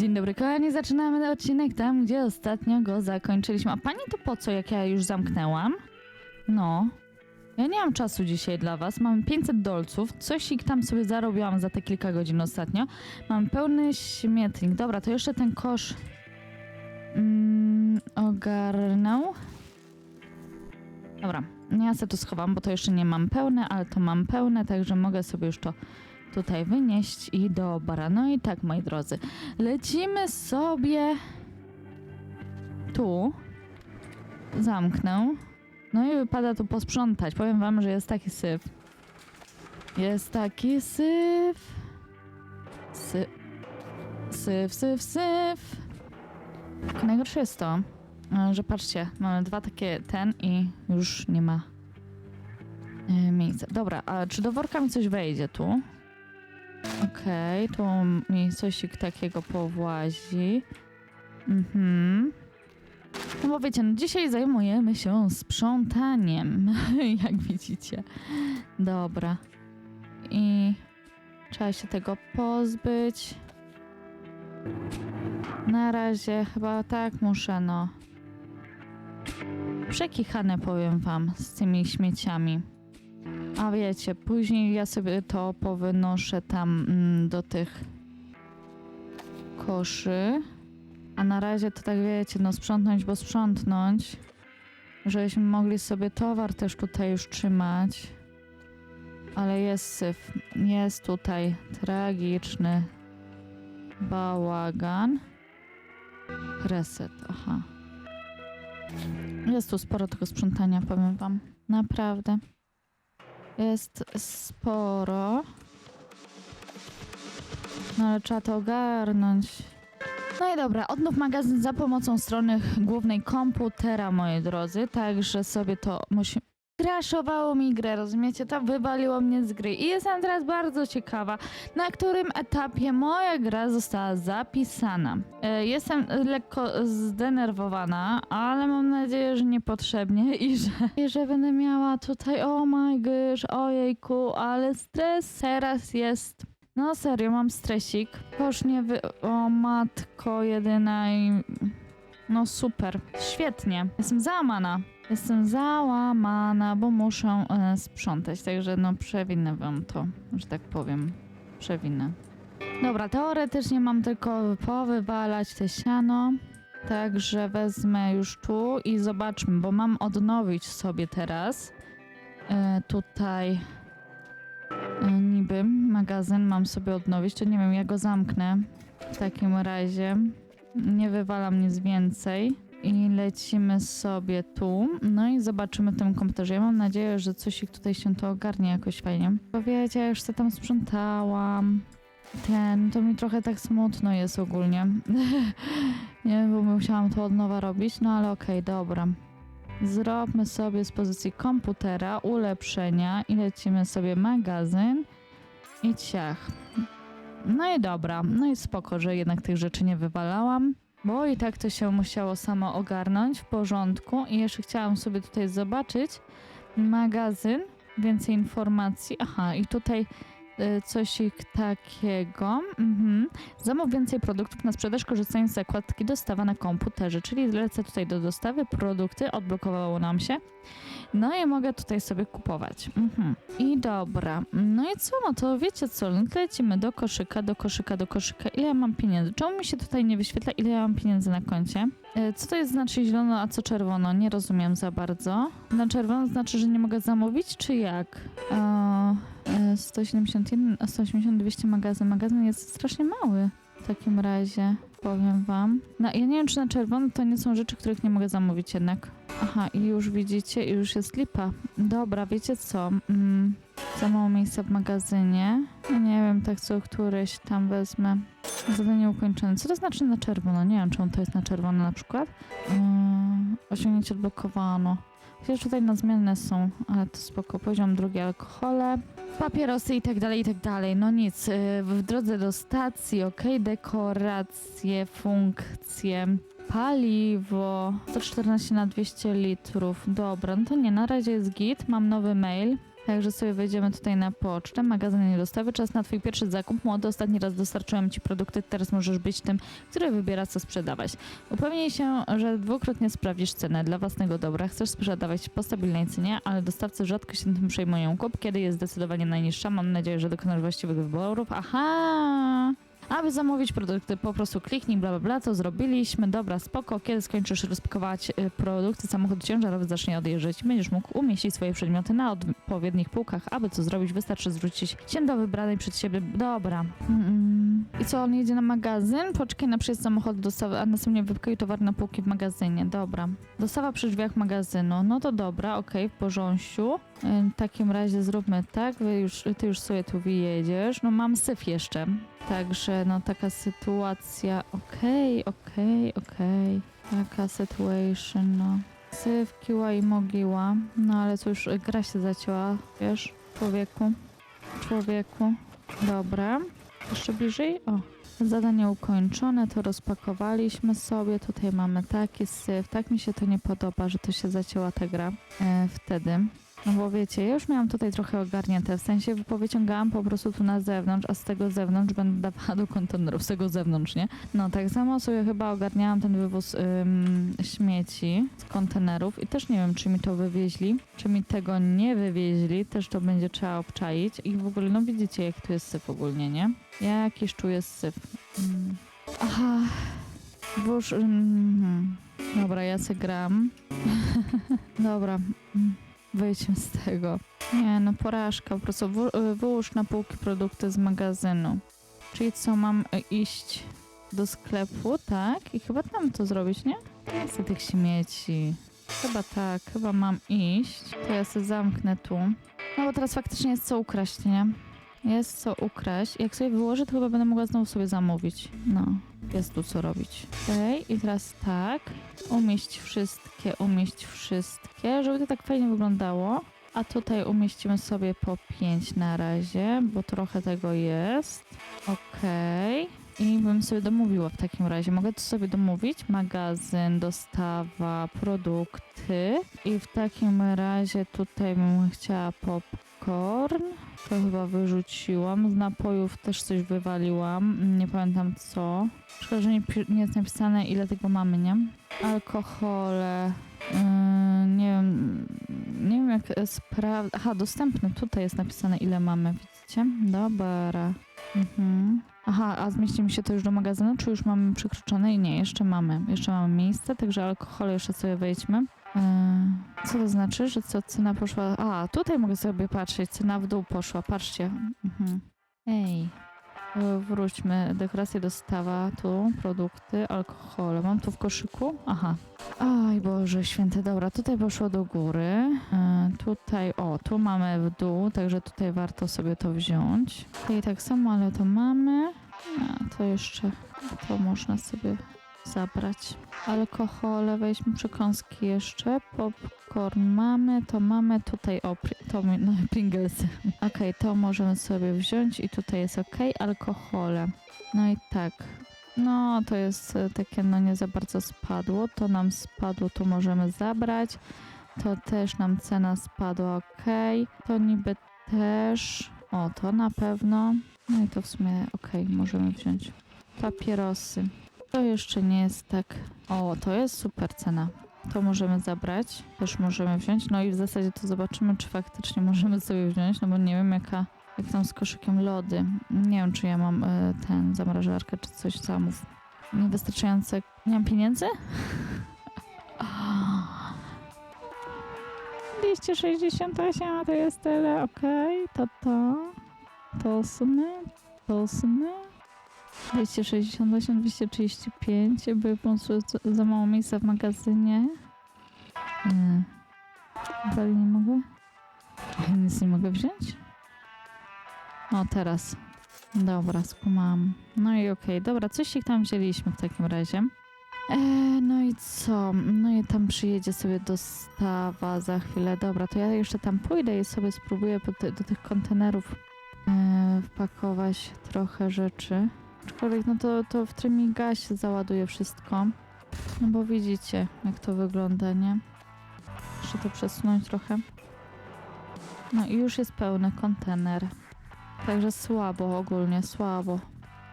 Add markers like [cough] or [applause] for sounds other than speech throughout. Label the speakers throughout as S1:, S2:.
S1: Dzień dobry, kochani. Zaczynamy odcinek tam, gdzie ostatnio go zakończyliśmy. A pani to po co, jak ja już zamknęłam? No. Ja nie mam czasu dzisiaj dla was. Mam 500 dolców. Coś ich tam sobie zarobiłam za te kilka godzin ostatnio. Mam pełny śmietnik. Dobra, to jeszcze ten kosz mm, ogarnął. Dobra, ja sobie to schowam, bo to jeszcze nie mam pełne, ale to mam pełne, także mogę sobie już to tutaj wynieść i dobra. No i tak, moi drodzy, lecimy sobie tu. Zamknę. No i wypada tu posprzątać. Powiem wam, że jest taki syf. Jest taki syf. Sy syf, syf, syf. Tylko najgorsze jest to, że patrzcie, mamy dwa takie ten i już nie ma e, miejsca. Dobra, a czy do worka mi coś wejdzie tu? Okej, tu mi coś takiego powłazi. Mhm. No bo wiecie, no dzisiaj zajmujemy się sprzątaniem, [laughs] jak widzicie. Dobra. I trzeba się tego pozbyć. Na razie chyba tak muszę, no. Przekichane powiem wam z tymi śmieciami. A wiecie, później ja sobie to powynoszę tam mm, do tych koszy. A na razie to tak wiecie, no sprzątnąć, bo sprzątnąć. Żebyśmy mogli sobie towar też tutaj już trzymać. Ale jest syf. Jest tutaj tragiczny bałagan. Reset, aha. Jest tu sporo tego sprzątania, powiem wam. Naprawdę. Jest sporo. No ale trzeba to ogarnąć. No i dobra, odnów magazyn za pomocą strony głównej komputera, moi drodzy. Także sobie to musimy... Crashowało mi grę, rozumiecie? To wywaliło mnie z gry. I jestem teraz bardzo ciekawa, na którym etapie moja gra została zapisana. E, Jestem lekko zdenerwowana, ale mam nadzieję, że niepotrzebnie [laughs] i że, i że będę miała tutaj, oh my gosh, ojejku, ale stres teraz jest no serio, mam stresik. Już nie wy... O matko jedyna i... No super, świetnie. Jestem załamana. Jestem załamana, bo muszę e, sprzątać, także no przewinę wam to, że tak powiem. Przewinę. Dobra, teoretycznie mam tylko powywalać te siano. Także wezmę już tu i zobaczmy, bo mam odnowić sobie teraz e, tutaj e, niby magazyn mam sobie odnowić, to nie wiem, ja go zamknę w takim razie. Nie wywalam nic więcej. I lecimy sobie tu. No i zobaczymy w tym komputerze. Ja mam nadzieję, że coś ich tutaj się to ogarnie jakoś fajnie. Bo wiecie, ja już się tam sprzątałam. Ten, to mi trochę tak smutno jest ogólnie. [laughs] nie, bo musiałam to od nowa robić, no ale okej, dobra. Zróbmy sobie z pozycji komputera ulepszenia i lecimy sobie magazyn i ciach. No i dobra, no i spoko, że jednak tych rzeczy nie wywalałam, bo i tak to się musiało samo ogarnąć w porządku. I jeszcze chciałam sobie tutaj zobaczyć magazyn, więcej informacji. Aha, i tutaj coś ich takiego. Mhm. Zamów więcej produktów na sprzedaż korzystając z zakładki dostawa na komputerze, czyli lecę tutaj do dostawy, produkty, odblokowało nam się. No i mogę tutaj sobie kupować. Mhm. I dobra. No i co? No to wiecie co? Lecimy do koszyka, do koszyka, do koszyka. Ile ja mam pieniędzy? Czemu mi się tutaj nie wyświetla, ile ja mam pieniędzy na koncie? E, Co to jest znaczy zielono, a co czerwono? Nie rozumiem za bardzo. Na czerwono znaczy, że nie mogę zamówić, czy jak? E, e, 171, a 180, 200 magazyn. Magazyn jest strasznie mały w takim razie, powiem wam. No ja nie wiem, czy na czerwono to nie są rzeczy, których nie mogę zamówić jednak. Aha, i już widzicie, i już jest lipa. Dobra, wiecie co? Mm, za mało miejsca w magazynie. Ja nie wiem, tak co któreś tam wezmę. Zadanie ukończone. Co to znaczy na czerwono? Nie wiem, czemu to jest na czerwono na przykład. Yy, osiągnięcie odblokowano. Chociaż tutaj na zmienne są, ale to spoko. Poziom drugi alkohole, papierosy i tak dalej, i tak dalej. No nic, yy, w drodze do stacji, ok, dekoracje, funkcje, paliwo, 114 na 200 litrów. Dobra, no to nie, na razie jest git, mam nowy mail. Także sobie wejdziemy tutaj na pocztę, magazyn nie dostawy, czas na twój pierwszy zakup. Młody, ostatni raz dostarczyłem ci produkty, teraz możesz być tym, który wybiera co sprzedawać. Upewnij się, że dwukrotnie sprawdzisz cenę dla własnego dobra. Chcesz sprzedawać po stabilnej cenie, ale dostawcy rzadko się tym przejmują. Kup, kiedy jest zdecydowanie najniższa. Mam nadzieję, że dokonasz właściwych wyborów. Aha! Aby zamówić produkty, po prostu kliknij bla bla bla, co zrobiliśmy, dobra, spoko, kiedy skończysz rozpakować y, produkty, samochód ciężarowy zacznie odjeżdżać, będziesz mógł umieścić swoje przedmioty na odpowiednich półkach, aby co zrobić, wystarczy zwrócić się do wybranej przed siebie, dobra. Mm. I co, on jedzie na magazyn? Poczekaj na przyjazd samochodu, dostawy, a następnie wypkaj towar na półki w magazynie, dobra. Dostawa przy drzwiach magazynu, no to dobra, okej, w porządku. W takim razie zróbmy tak, już, ty już sobie tu wyjedziesz, no mam syf jeszcze. Także no taka sytuacja, okej, okej, okej. Taka situation, no. Syf, kiła i mogiła. No ale cóż, gra się zacięła, wiesz, człowieku. Człowieku. Dobra. Jeszcze bliżej? O. Zadanie ukończone, to rozpakowaliśmy sobie. Tutaj mamy taki syf. Tak mi się to nie podoba, że to się zacięła ta gra e, wtedy. No bo wiecie, ja już miałam tutaj trochę ogarnięte, w sensie powyciągałam po prostu tu na zewnątrz, a z tego zewnątrz będę dawała do kontenerów, z tego zewnątrz, nie? No tak samo sobie chyba ogarniałam ten wywóz ym, śmieci z kontenerów i też nie wiem, czy mi to wywieźli, czy mi tego nie wywieźli, też to będzie trzeba obczaić i w ogóle, no widzicie, jak tu jest syf ogólnie, nie? Jakiś tu jest syf. Mm. Aha, włóż... Mm, dobra, ja se gram. [laughs] dobra. Wyjdźmy z tego. Nie, no porażka. Po prostu wyłóż na półki produkty z magazynu. Czyli co, mam iść do sklepu, tak? I chyba tam to zrobić, nie? Chcę tych śmieci. Chyba tak, chyba mam iść. To ja sobie zamknę tu. No bo teraz faktycznie jest co ukraść, nie? Jest co ukraść. Jak sobie wyłożę, to chyba będę mogła znowu sobie zamówić. No, jest tu co robić. Okej, i teraz tak. Umieść wszystkie, umieść wszystkie, żeby to tak fajnie wyglądało. A tutaj umieścimy sobie po 5 na razie, bo trochę tego jest. Okej. I bym sobie domówiła w takim razie. Mogę to sobie domówić? Magazyn, dostawa, produkty. I w takim razie tutaj bym chciała popcorn. To chyba wyrzuciłam. Z napojów też coś wywaliłam. Nie pamiętam co. Szkoda, że nie, nie jest napisane ile tego mamy, nie? Alkohole. Yy, nie wiem. Nie wiem jak sprawdzić. Aha, dostępne. Tutaj jest napisane ile mamy. Widzicie? Dobra. Mhm. Aha, a zmieści mi się to już do magazynu, czy już mamy przekroczone? I nie, jeszcze mamy. Jeszcze mamy miejsce, także alkohole jeszcze sobie wejdźmy. Yy, co to znaczy, że co cena poszła? A, tutaj mogę sobie patrzeć, cena w dół poszła, patrzcie. Mhm. Ej, yy, wróćmy, dekoracje dostawa, tu, produkty, alkohole. Mam tu w koszyku? Aha. Oj Boże święty, dobra, tutaj poszło do góry. Yy, tutaj, o, tu mamy w dół, także tutaj warto sobie to wziąć. I tak samo, ale to mamy. A, to jeszcze, to można sobie zabrać. Alkohole, weźmy przekąski jeszcze. Popcorn mamy, to mamy tutaj, o, to no, [laughs] Pringlesy. Okej, to możemy sobie wziąć i tutaj jest ok. Alkohole. No i tak. No, to jest e, takie, no nie za bardzo spadło. To nam spadło, tu możemy zabrać. To też nam cena spadła, ok. To niby też. O, to na pewno. No i to w sumie ok, możemy wziąć. Papierosy. To jeszcze nie jest tak. O, to jest super cena. To możemy zabrać, też możemy wziąć. No i w zasadzie to zobaczymy, czy faktycznie możemy sobie wziąć, no bo nie wiem jaka, jak tam z koszykiem lody. Nie wiem, czy ja mam y, ten zamrażarkę, czy coś zamów. Niewystarczające. Nie mam pieniędzy? 268 to jest tyle, okej, to to. To sumy, to sumy. 268, 235, by po prostu za- mało miejsca w magazynie. Nie. Dalej nie mogę? Nic nie mogę wziąć? O, teraz. Dobra, skumam. No i okej, dobra, coś ich tam wzięliśmy w takim razie. E, no i co? No i tam przyjedzie sobie dostawa za chwilę. Dobra, to ja jeszcze tam pójdę i sobie spróbuję do tych kontenerów e, wpakować trochę rzeczy. Aczkolwiek no to, to w Trymiga się załaduje wszystko. No bo widzicie, jak to wygląda, nie? Jeszcze to przesunąć trochę. No i już jest pełny kontener. Także słabo ogólnie, słabo.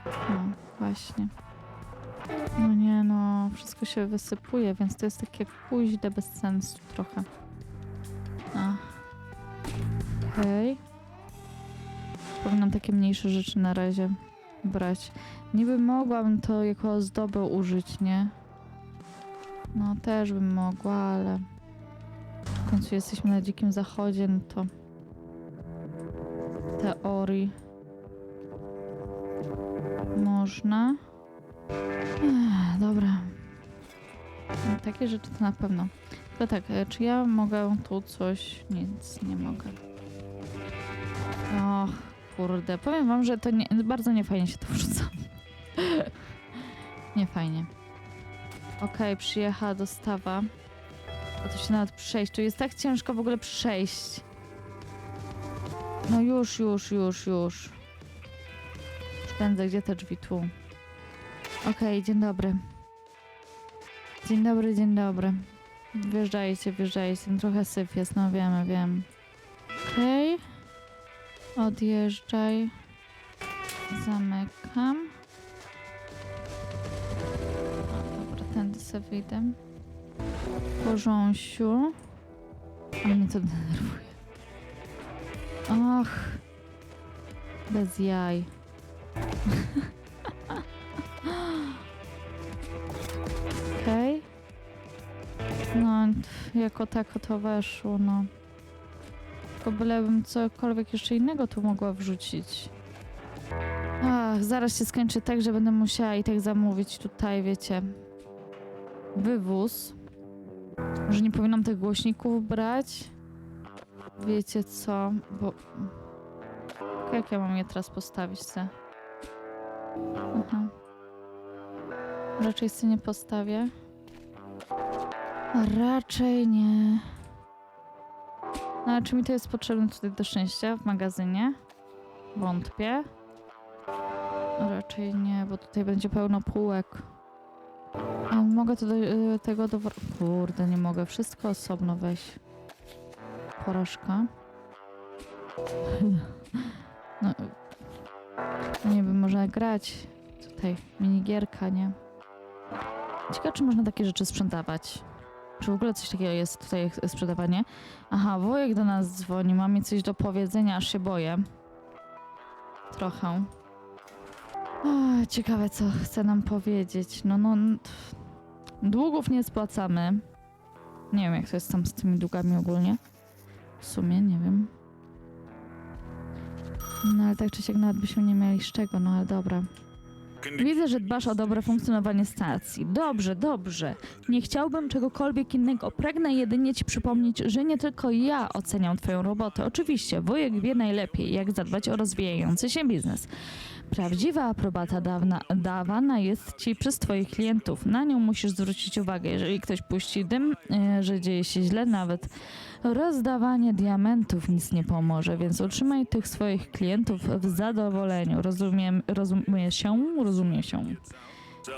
S1: No, właśnie. No nie no, wszystko się wysypuje, więc to jest takie kuźde bez sensu trochę. A. Okej. Powinnam takie mniejsze rzeczy na razie brać. Niby mogłabym to jako ozdobę użyć, nie? No też bym mogła, ale w końcu jesteśmy na dzikim zachodzie, no to teorii można. Ech, dobra. No, takie rzeczy to na pewno. To tak, e, czy ja mogę tu coś? Nic, nie mogę. Kurde. Powiem wam, że to nie, bardzo niefajnie się to wrzuca. [laughs] nie fajnie. Okej, przyjechała dostawa. A to się nawet przejść. Tu jest tak ciężko w ogóle przejść. No już, już, już, już. Pędzę, gdzie te drzwi? Tu. Okej, dzień dobry. Dzień dobry, dzień dobry. Wjeżdżajcie, wjeżdżajcie. Trochę syf jest, no wiemy, wiem. Okej. Odjeżdżaj. Zamykam. O, dobra, tędy sobie wyjdę. Porząsiu. A mnie to denerwuje. Och. Bez jaj. [laughs] Okej. No, pff, jako tako to weszło, no. Tylko bylebym cokolwiek jeszcze innego tu mogła wrzucić. Ach, zaraz się skończy tak, że będę musiała i tak zamówić tutaj, wiecie, wywóz. Że nie powinnam tych głośników brać. Wiecie co, bo... Jak ja mam je teraz postawić se? Aha. Raczej sobie nie postawię. Raczej nie. No, ale czy mi to jest potrzebne tutaj do szczęścia w magazynie? Wątpię. Raczej nie, bo tutaj będzie pełno półek. A mogę to do, y, tego do... Kurde, nie mogę. Wszystko osobno weź. Porażka. [laughs] No, nie wiem, można grać. Tutaj minigierka, nie? Ciekawe, czy można takie rzeczy sprzedawać. Czy w ogóle coś takiego jest tutaj sprzedawanie? Aha, Wojek do nas dzwoni, ma mi coś do powiedzenia, aż się boję. Trochę. O, ciekawe, co chce nam powiedzieć. No, no, długów nie spłacamy. Nie wiem, jak to jest tam z tymi długami ogólnie. W sumie, nie wiem. No, ale tak czy siak nawet byśmy nie mieli z czego, no ale dobra. Widzę, że dbasz o dobre funkcjonowanie stacji. Dobrze, dobrze. Nie chciałbym czegokolwiek innego. Pragnę jedynie ci przypomnieć, że nie tylko ja oceniam twoją robotę. Oczywiście, wujek wie najlepiej, jak zadbać o rozwijający się biznes. Prawdziwa aprobata dawna, dawana jest ci przez twoich klientów. Na nią musisz zwrócić uwagę. Jeżeli ktoś puści dym, e, że dzieje się źle, nawet rozdawanie diamentów nic nie pomoże, więc utrzymaj tych swoich klientów w zadowoleniu. Rozumiem, rozumie się? Rozumie się.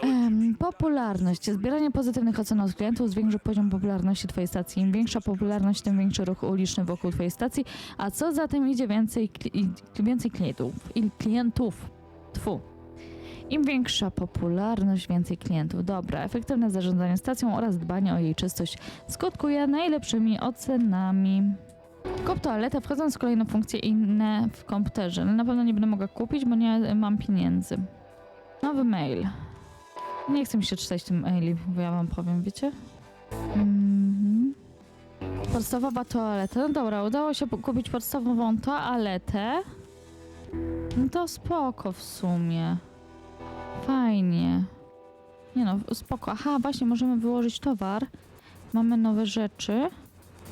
S1: Em, popularność. Zbieranie pozytywnych ocen od klientów zwiększy poziom popularności Twojej stacji. Im większa popularność, tym większy ruch uliczny wokół Twojej stacji, a co za tym idzie więcej, więcej klientów. I klientów. Tfu. Im większa popularność, więcej klientów. Dobra, efektywne zarządzanie stacją oraz dbanie o jej czystość skutkuje najlepszymi ocenami. Kop toaletę, wchodząc w kolejne funkcje inne w komputerze. Ale na pewno nie będę mogła kupić, bo nie mam pieniędzy. Nowy mail. Nie chcę mi się czytać tym maili, bo ja wam powiem, wiecie? Mhm. Podstawowa toaleta. No dobra, udało się kupić podstawową toaletę. No to spoko w sumie. Fajnie. Nie no, spoko. Aha, właśnie możemy wyłożyć towar. Mamy nowe rzeczy.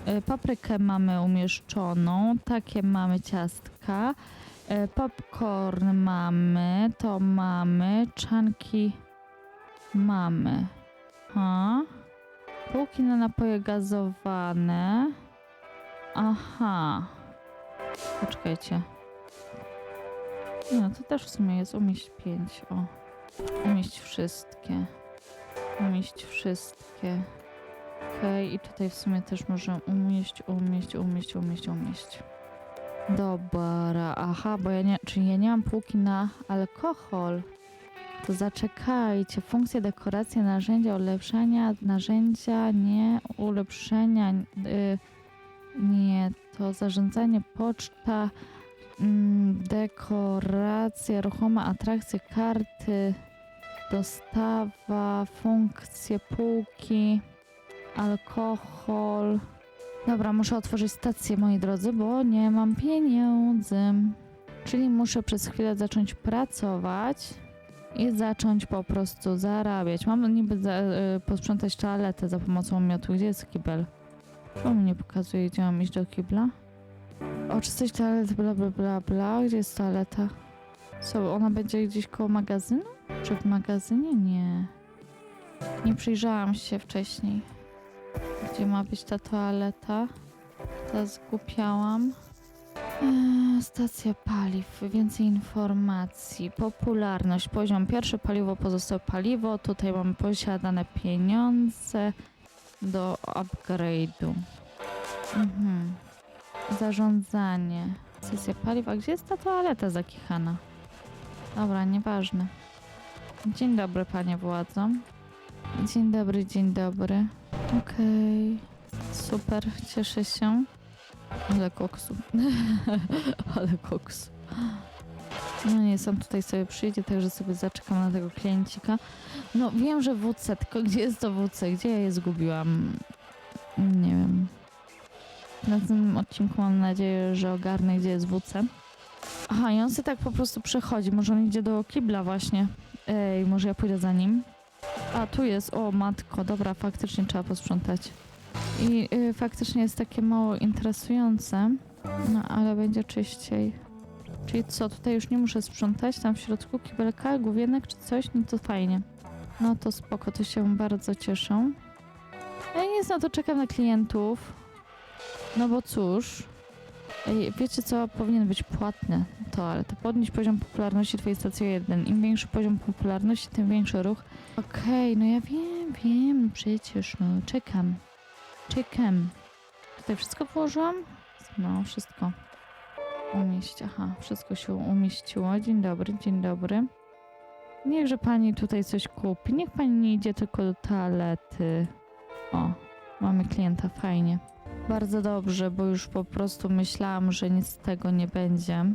S1: Y, Paprykę mamy umieszczoną. Takie mamy ciastka. Y, Popcorn mamy. To mamy. Czanki mamy. Ha. Półki na napoje gazowane. Aha. Poczekajcie. No to też w sumie jest umieść pięć. O. Umieść wszystkie. Umieść wszystkie. Okej, i tutaj w sumie też możemy umieść, umieść, umieść, umieść, umieść. Dobra, aha, bo ja nie, czyli ja nie mam półki na alkohol. To zaczekajcie. Funkcje, dekoracje, narzędzia, ulepszania, narzędzia, nie, ulepszenia, y, nie, to zarządzanie, poczta, mm, dekoracje, ruchome atrakcje, karty, dostawa, funkcje, półki, alkohol. Dobra, muszę otworzyć stację, moi drodzy, bo nie mam pieniędzy. Czyli muszę przez chwilę zacząć pracować i zacząć po prostu zarabiać. Mam niby za, y, posprzątać toaletę za pomocą miotu. Gdzie jest kibel? Czemu mi nie pokazuje, gdzie mam iść do kibla? O, czystość toalety, bla, bla, bla, bla. Gdzie jest toaleta? Co, ona będzie gdzieś koło magazynu? Czy w magazynie? Nie. Nie przyjrzałam się wcześniej. Gdzie ma być ta toaleta? Teraz zgupiałam. Eee, stacja paliw. Więcej informacji. Popularność. Poziom pierwszy. Paliwo, pozostałe paliwo. Tutaj mamy posiadane pieniądze do upgrade'u. Mhm. Zarządzanie. Sesja paliw. A gdzie jest ta toaleta zakichana? Dobra, nieważne. Dzień dobry, panie władzo. Dzień dobry, dzień dobry. Okej. Super, cieszę się. Ale koksu. [laughs] Ale koksu. No nie, sam tutaj sobie przyjdzie, także sobie zaczekam na tego kliencika. No wiem, że WC, tylko gdzie jest to WC? Gdzie ja je zgubiłam? Nie wiem. Na tym odcinku mam nadzieję, że ogarnę, gdzie jest WC. Aha, i on tak po prostu przechodzi. Może on idzie do kibla właśnie. Ej, może ja pójdę za nim. A, tu jest. O, matko. Dobra, faktycznie trzeba posprzątać. I y, faktycznie jest takie mało interesujące. No, ale będzie czyściej. Czyli co, tutaj już nie muszę sprzątać? Tam w środku kibelka, główienek czy coś? No to fajnie. No to spoko, to się bardzo cieszę. Ja nic, no to czekam na klientów. No bo cóż... Wiecie co, powinien być płatne to, ale to podnieść poziom popularności twojej stacji o jeden. Im większy poziom popularności, tym większy ruch. Okej, no ja wiem, wiem, przecież, no czekam. Czekam. Tutaj wszystko włożyłam? No, wszystko. Umieść, aha, wszystko się umieściło. Dzień dobry, dzień dobry. Niechże pani tutaj coś kupi. Niech pani nie idzie tylko do toalety. O, mamy klienta, fajnie. Bardzo dobrze, bo już po prostu myślałam, że nic z tego nie będzie.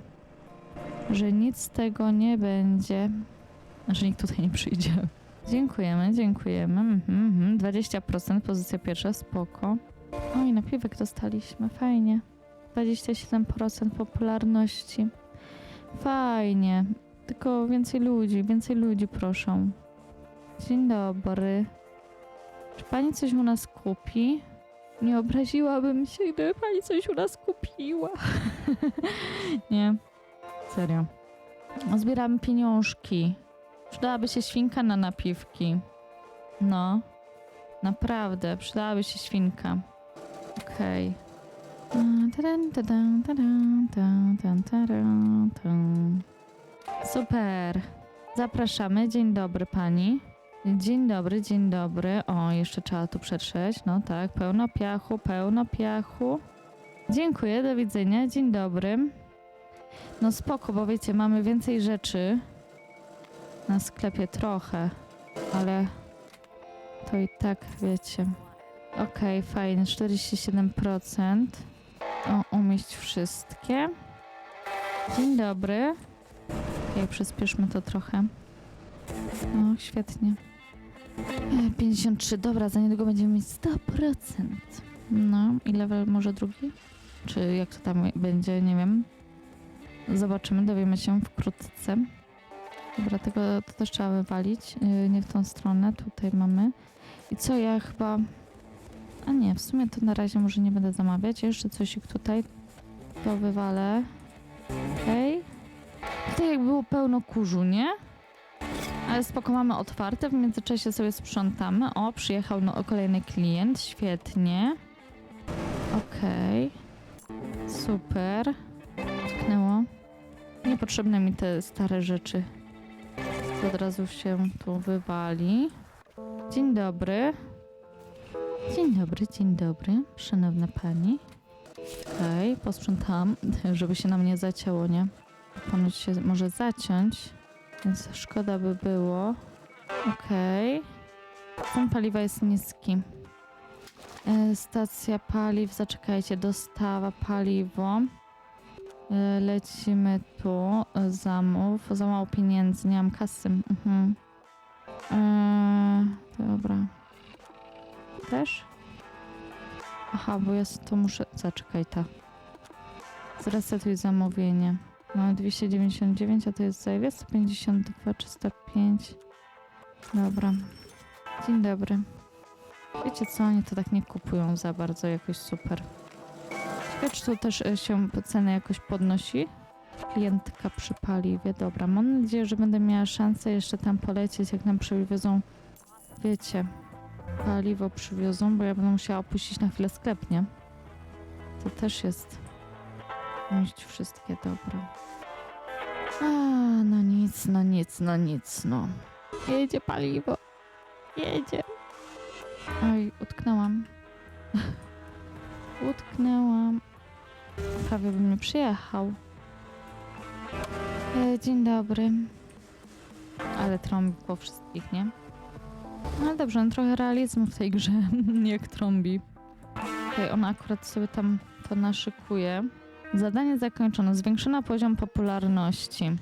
S1: Że nic z tego nie będzie. Że nikt tutaj nie przyjdzie. Dziękujemy, dziękujemy. Mhm, mhm. 20%, pozycja pierwsza, spoko. Oj, napiwek dostaliśmy, fajnie. 27% popularności. Fajnie. Tylko więcej ludzi, więcej ludzi proszę. Dzień dobry. Czy pani coś u nas kupi? Nie obraziłabym się, gdyby pani coś u nas kupiła. [laughs] Nie. Serio. Zbieramy pieniążki. Przydałaby się świnka na napiwki. No. Naprawdę, przydałaby się świnka. Okej. Tadan. Super. Zapraszamy. Dzień dobry pani. Dzień dobry, dzień dobry. O, jeszcze trzeba tu przetrzeć. No tak, pełno piachu, pełno piachu. Dziękuję, do widzenia. Dzień dobry. No spoko, bo wiecie, mamy więcej rzeczy na sklepie trochę, ale to i tak wiecie. Okej, fajnie, 47%. O, umieść wszystkie. Dzień dobry. Okej, przyspieszmy to trochę. O, świetnie. E, 53, dobra, za niedługo będziemy mieć 100%. No, i level może drugi? Czy jak to tam będzie, nie wiem. Zobaczymy, dowiemy się wkrótce. Dobra, tego to też trzeba wywalić. Yy, nie w tą stronę, tutaj mamy. I co, ja chyba... A nie, w sumie to na razie może nie będę zamawiać. Jeszcze coś tutaj to wywalę. Okej. Tutaj jak było pełno kurzu, nie? Ale spoko, mamy otwarte, w międzyczasie sobie sprzątamy. O, przyjechał no, kolejny klient, świetnie. Okej. Super. Tknęło. Niepotrzebne mi te stare rzeczy. Od razu się tu wywali. Dzień dobry. Dzień dobry, dzień dobry, szanowna pani. Okej, posprzątałam, żeby się nam nie zacięło, nie? Ponoć się może zaciąć, więc szkoda by było. Okej. Ten paliwa jest niski. E, stacja paliw, zaczekajcie, dostawa paliwo. E, lecimy tu, e, zamów, za mało pieniędzy, nie mam kasy. Mhm. Dobra. Też? Aha, bo jest to muszę. Zaczekaj ta. Zresetuj zamówienie. Mamy 299, a to jest za ile? 152, 305. Dobra. Dzień dobry. Wiecie co, oni to tak nie kupują za bardzo jakoś super. Ciekawe, czy tu też e, się cena jakoś podnosi? Klientka przy paliwie. Dobra, mam nadzieję, że będę miała szansę jeszcze tam polecieć, jak nam przywiozą, wiecie, paliwo przywiozą, bo ja będę musiała opuścić na chwilę sklep, nie? To też jest mieć wszystkie dobra. A, no nic, no nic, no nic, no. Jedzie paliwo. Jedzie. Oj, utknęłam. [laughs] utknęłam. Prawie bym nie przyjechał. E, dzień dobry. Ale trąbi po wszystkich, nie? No dobrze, no trochę realizmu w tej grze, [laughs] jak trąbi. Okej, ona akurat sobie tam to naszykuje. Zadanie zakończone. Zwiększono poziom popularności.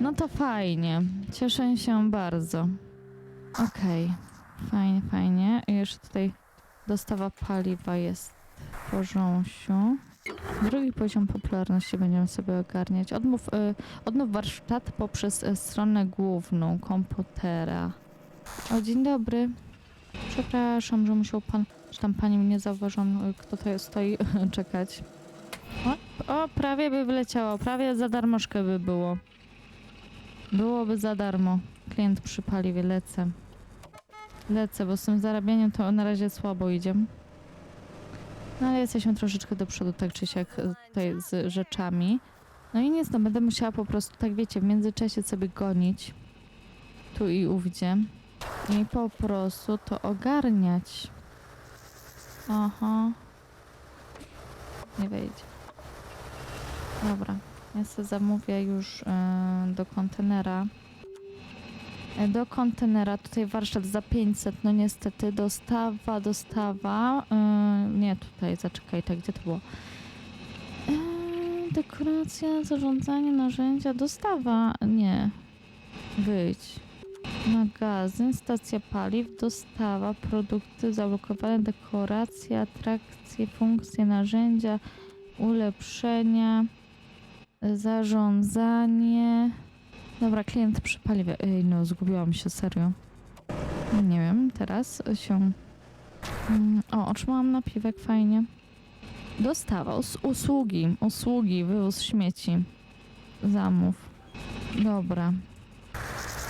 S1: No to fajnie. Cieszę się bardzo. Okej. Fajnie, fajnie. I jeszcze tutaj dostawa paliwa jest w porządku. Drugi poziom popularności będziemy sobie ogarniać. Odmów, y, odnów warsztat poprzez y, stronę główną komputera. O, dzień dobry. Przepraszam, że musiał pan, czy tam pani mnie zauważyłam, y, kto to stoi, [laughs] czekać. O, o, prawie by wleciało, prawie za darmożkę by było. Byłoby za darmo. Klient przy paliwie, lecę. Lecę, bo z tym zarabianiem to na razie słabo idzie. No ale jesteśmy troszeczkę do przodu, tak czy siak e, tutaj z rzeczami. No i nic, no będę musiała po prostu, tak wiecie, w międzyczasie sobie gonić. Tu i ówdzie. I po prostu to ogarniać. Aha. Nie wejdzie. Dobra. Ja sobie zamówię już e, do kontenera. E, Do kontenera tutaj warsztat za 500, no niestety dostawa, dostawa, e, nie tutaj, zaczekaj, tak, gdzie to było? E, dekoracja, zarządzanie, narzędzia, dostawa, nie, wyjdź. Magazyn, stacja paliw, dostawa, produkty zablokowane, dekoracje, atrakcje, funkcje, narzędzia, ulepszenia, zarządzanie. Dobra, klient przy paliwie. Ej, no zgubiłam się, serio. Nie wiem, teraz się... Mm, O, otrzymałam napiwek, fajnie. Dostawa, us usługi, usługi, wywóz śmieci. Zamów. Dobra.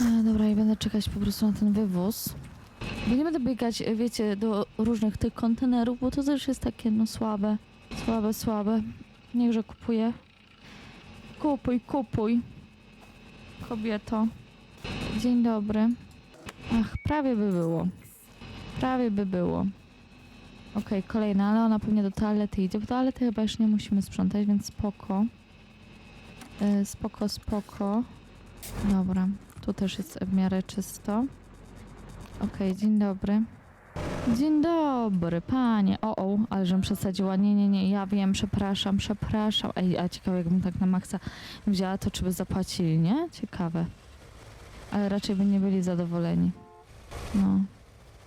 S1: E, dobra, i będę czekać po prostu na ten wywóz. Bo nie będę biegać, e, wiecie, do różnych tych kontenerów, bo to też jest takie, no słabe. Słabe, słabe. Niechże kupuję. Kupuj, kupuj. Kobieto. Dzień dobry. Ach, prawie by było. Prawie by było. Okej, kolejna, ale ona pewnie do toalety idzie. W toalety chyba już nie musimy sprzątać, więc spoko. E, spoko, spoko. Dobra, tu też jest w miarę czysto. Okej, dzień dobry. Dzień dobry, panie. O, o, ale żebym przesadziła. Nie, nie, nie, ja wiem, przepraszam, przepraszam. Ej, a ciekawe, jakbym tak na maksa wzięła, to czy by zapłacili, nie? Ciekawe. Ale raczej by nie byli zadowoleni. No.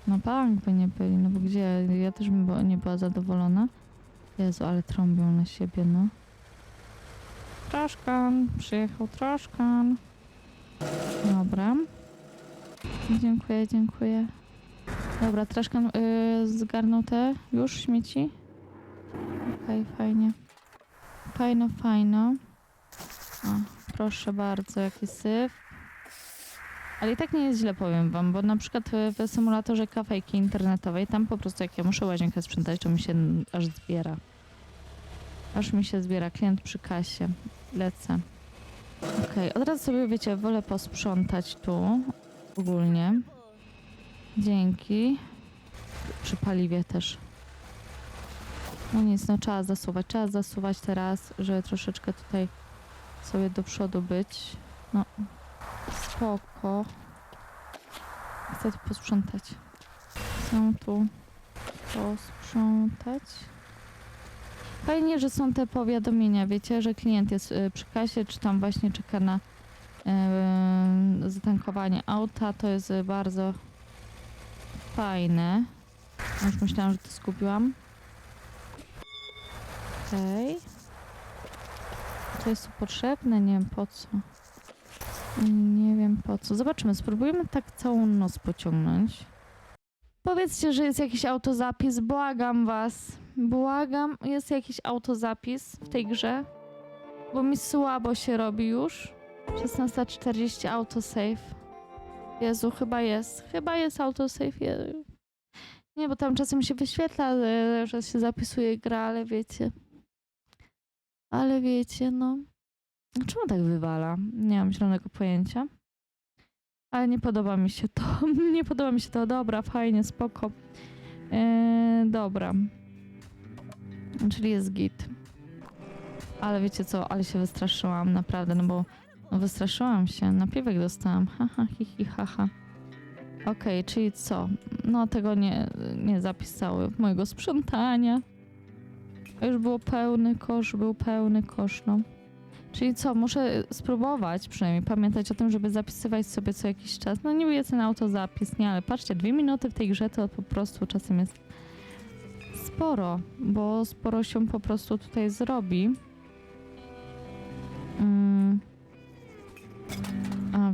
S1: No bank by nie byli, no bo gdzie? Ja też bym nie była zadowolona. Jezu, ale trąbią na siebie, no. Troszkan, przyjechał troszkan. Dobra. Dziękuję, dziękuję. Dobra, troszkę y, zgarnął te już śmieci. Okej, fajnie. Fajno, fajno. O, proszę bardzo, jaki syf. Ale i tak nie jest źle, powiem wam, bo na przykład w, w symulatorze kafejki internetowej, tam po prostu jak ja muszę łazienkę sprzątać, to mi się aż zbiera. Aż mi się zbiera. Klient przy kasie. Lecę. Okej, od razu sobie, wiecie, wolę posprzątać tu ogólnie. Dzięki. Przy paliwie też. No nic, no trzeba zasuwać, trzeba zasuwać teraz, żeby troszeczkę tutaj sobie do przodu być. No, spoko. Chcę tu posprzątać. Chcę tu posprzątać. Fajnie, że są te powiadomienia, wiecie, że klient jest y, przy kasie, czy tam właśnie czeka na y, zatankowanie auta. To jest bardzo fajne. Już myślałam, że to skupiłam. Okej. To jest potrzebne? Nie wiem po co. Nie wiem po co. Zobaczymy, spróbujemy tak całą noc pociągnąć. Powiedzcie, że jest jakiś autozapis. Błagam was. Błagam, jest jakiś autozapis w tej grze. Bo mi słabo się robi już. 16.40 autosave. Jezu, chyba jest. Chyba jest autosave. Je- Nie, bo tam czasem się wyświetla, e, że się zapisuje gra, ale wiecie. Ale wiecie, no. Czemu tak wywala? Nie mam zielonego pojęcia. Ale nie podoba mi się to. [laughs] nie podoba mi się to. Dobra, fajnie, spoko. Eee, dobra. Czyli jest git. Ale wiecie co, ale się wystraszyłam, naprawdę, no bo wystraszyłam się. Napiwek dostałam. Haha, hi, hi. Okej, czyli co? No tego nie, nie zapisały mojego sprzątania. Już było pełny kosz, był pełny kosz, no. Czyli co, muszę spróbować przynajmniej pamiętać o tym, żeby zapisywać sobie co jakiś czas. No niby jest ten autozapis, nie, ale patrzcie, dwie minuty w tej grze to po prostu czasem jest sporo, bo sporo się po prostu tutaj zrobi. Mm.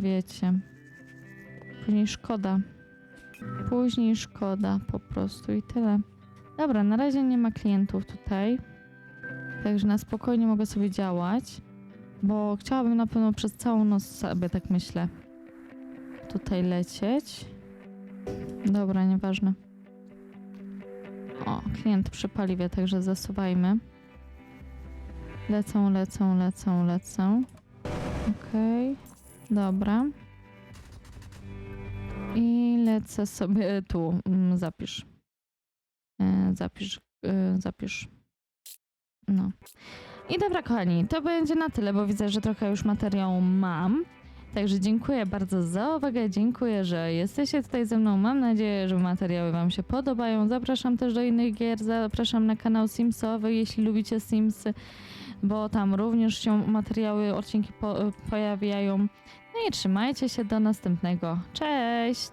S1: Wiecie, później szkoda. Później szkoda po prostu i tyle. Dobra, na razie nie ma klientów tutaj. Także na spokojnie mogę sobie działać. Bo chciałabym na pewno przez całą noc sobie, tak myślę, tutaj lecieć. Dobra, nieważne. O, klient przy paliwie, także zasuwajmy. Lecą, lecą, lecą, lecą. Okej, dobra. I lecę sobie tu, mm, zapisz. E, zapisz, e, zapisz. No. I dobra, kochani, to będzie na tyle, bo widzę, że trochę już materiału mam. Także dziękuję bardzo za uwagę, dziękuję, że jesteście tutaj ze mną. Mam nadzieję, że materiały Wam się podobają. Zapraszam też do innych gier, zapraszam na kanał Simsowy, jeśli lubicie Simsy, bo tam również się materiały, odcinki po, pojawiają. No i trzymajcie się do następnego. Cześć!